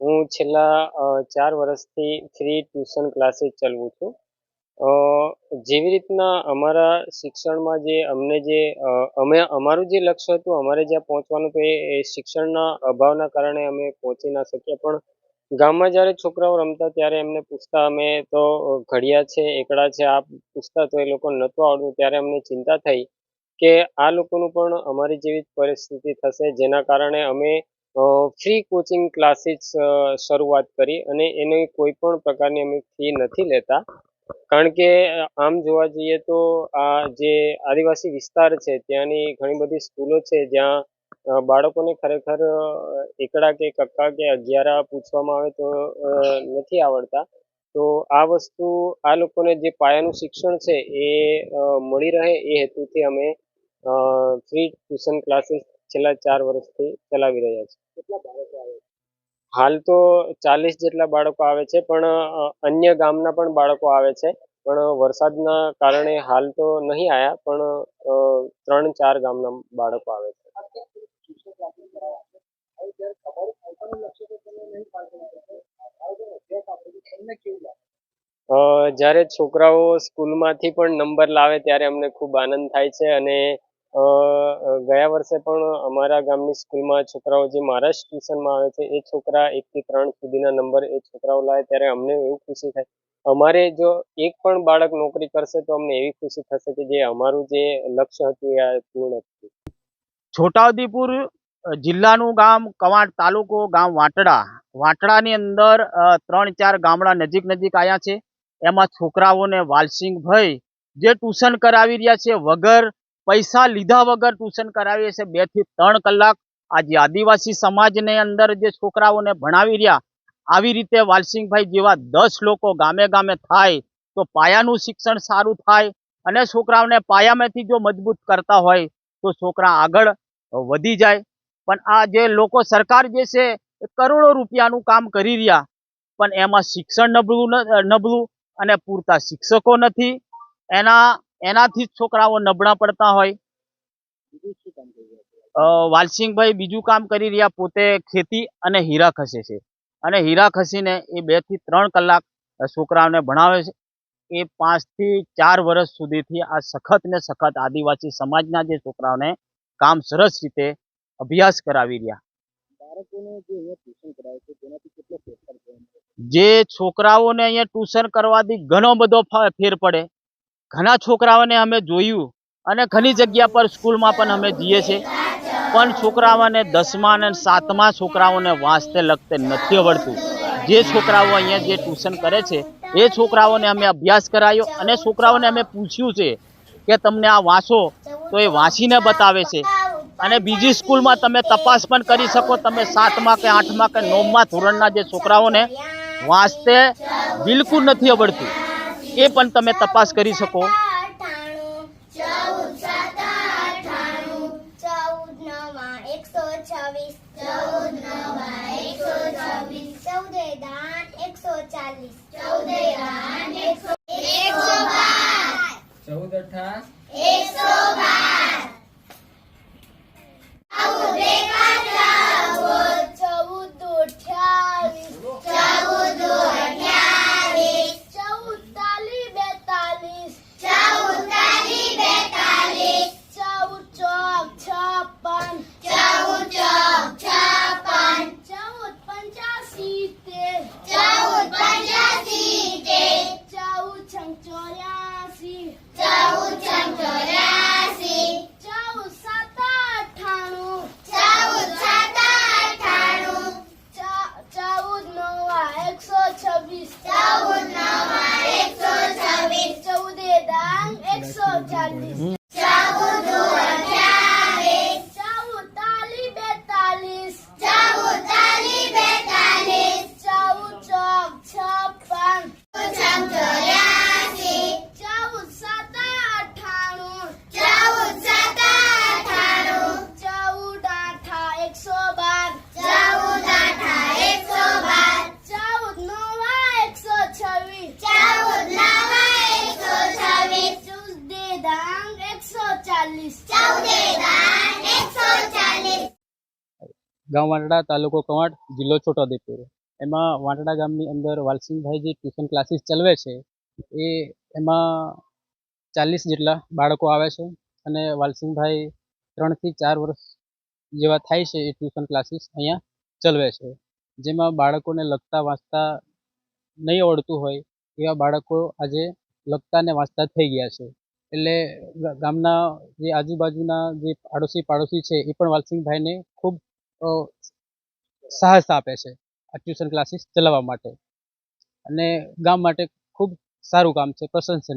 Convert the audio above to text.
હું છેલ્લા ચાર વર્ષથી ફ્રી ટ્યુશન ક્લાસીસ ચલાવું છું. જેવી રીતના અમારા શિક્ષણમાં જે અમને જે અમે, અમારું જે લક્ષ્ય હતું, અમારે જ્યાં પહોંચવાનું હતું, એ એ શિક્ષણના અભાવના કારણે અમે પહોંચી ના શક્યા. પણ ગામમાં જ્યારે છોકરાઓ રમતા ત્યારે એમને પૂછતા, અમે તો ઘડિયા છે, એકડા છે, આ પૂછતા તો એ લોકો નહોતું આવડતું. ત્યારે અમને ચિંતા થઈ કે આ લોકોનું પણ અમારી જેવી જ પરિસ્થિતિ થશે, જેના કારણે અમે ફ્રી કોચિંગ ક્લાસીસ શરૂઆત કરી અને એની કોઈ પણ પ્રકારની અમે ફી નથી લેતા. કારણ કે આમ જોવા જઈએ તો આ જે આદિવાસી વિસ્તાર છે, ત્યાંની ઘણી બધી સ્કૂલો છે, જ્યાં બાળકોને ખરેખર એકડા કે કક્કા કે અગિયારા પૂછવામાં આવે તો નથી આવડતા. તો આ વસ્તુ, આ લોકોને જે પાયાનું શિક્ષણ છે, એ મળી રહે એ હેતુથી અમે ફ્રી ટ્યુશન ક્લાસીસ છેલ્લા ચાર વર્ષથી ચલાવી રહ્યા છે. હાલ તો ચાલીસ જેટલા બાળકો આવે છે પણ અન્ય ગામના પણ બાળકો આવે છે. પણ વરસાદના કારણે હાલ તો નહીં આવ્યા પણ ત્રણ ચાર ગામના બાળકો આવે છે. જ્યારે છોકરાઓ સ્કૂલમાંથી પણ નંબર લાવે ત્યારે અમને ખૂબ આનંદ થાય છે અને ગયા વર્ષે પણ અમારા ગામની સ્કૂલમાં છોકરાઓ જે મારા જ ટ્યુશનમાં આવે છે, એ છોકરા એકથી ત્રણ સુધીના નંબર એ છોકરાઓ લાવે ત્યારે અમને એવું ખુશી થાય. અમારે જો એક પણ બાળક નોકરી કરશે તો અમને એવી ખુશી થશે કે જે અમારું જે લક્ષ્ય હતું એ આ પૂર્ણ થયું છોટાઉદેપુર જિલ્લાનું ગામ કવાંટ તાલુકો, ગામ વાટડા. વાટડાની અંદર ત્રણ ચાર ગામડા નજીક નજીક આવ્યા છે. એમાં છોકરાઓને વાલસિંગભાઈ જે ટ્યુશન કરાવી રહ્યા છે વગર પૈસા લીધા વગર ટ્યુશન કરાવીએ છે. બેથી ત્રણ કલાક આજે આદિવાસી સમાજને અંદર જે છોકરાઓને ભણાવી રહ્યા, આવી રીતે વાલસિંહભાઈ જેવા દસ લોકો ગામે ગામે થાય તો પાયાનું શિક્ષણ સારું થાય અને છોકરાઓને પાયામાંથી જો મજબૂત કરતા હોય તો છોકરા આગળ વધી જાય. પણ આ જે લોકો સરકાર જે છે એ કરોડો રૂપિયાનું કામ કરી રહ્યા, પણ એમાં શિક્ષણ નબળું નબળું અને પૂરતા શિક્ષકો નથી. એના એનાથી જ છોકરાઓ નબળા પડતા હોય. વાલસિંહભાઈ બીજું કામ કરી રહ્યા, પોતે ખેતી અને હીરા ખસે છે. અને હીરા ખસીને એ બેથી ત્રણ કલાક છોકરાઓને ભણાવે છે. એ પાંચથી ચાર વર્ષ સુધીથી આ સખત ને સખત આદિવાસી સમાજના જે છોકરાઓને કામ સરસ રીતે અભ્યાસ કરાવી રહ્યા. જે છોકરાઓને અહીંયા ટ્યુશન કરવાથી ઘણો બધો ફેર પડે. ઘણા છોકરાઓને અમે જોયું અને ઘણી જગ્યા પર સ્કૂલમાં પણ અમે જઈએ છીએ. પણ છોકરાઓને દસમા અને સાતમા છોકરાઓને વાંચતે લખતે નથી આવડતું. જે છોકરાઓ અહીંયા જે ટ્યુશન કરે છે, એ છોકરાઓને અમે અભ્યાસ કરાયો અને છોકરાઓને અમે પૂછ્યું છે કે તમને આ વાંચો તો એ વાંચીને બતાવે છે. અને બીજી સ્કૂલમાં તમે તપાસ પણ કરી શકો, તમે સાતમા કે આઠમા કે નવમા ધોરણના જે છોકરાઓને વાંચતે બિલકુલ નથી આવડતું. એ પણ તમે તપાસ કરી શકો. ચૌદ સાત realizar. ગામ વાંટડા તાલુકો કવાંટ, જિલ્લો છોટાઉદેપુર. એમાં વાંટડા ગામની અંદર વાલસિંહભાઈ જે ટ્યુશન ક્લાસીસ ચલાવે છે. એ એમાં ચાલીસ જેટલા બાળકો આવે છે અને વાલસિંહભાઈ ત્રણથી ચાર વર્ષ જેવા થાય છે એ ટ્યુશન ક્લાસીસ અહીંયા ચલાવે છે. જેમાં બાળકોને લખતા વાંચતા નહીં આવડતું હોય એવા બાળકો આજે લખતા ને વાંચતા થઈ ગયા છે. એટલે ગામના જે આજુબાજુના જે આડોશી પાડોશી છે, એ પણ વાલસિંહભાઈને ખૂબ સાહસ આપે છે આ ટ્યુશન ક્લાસીસ ચલાવવા માટે. અને ગામ માટે ખૂબ સારું કામ છે, પ્રશંસનીય.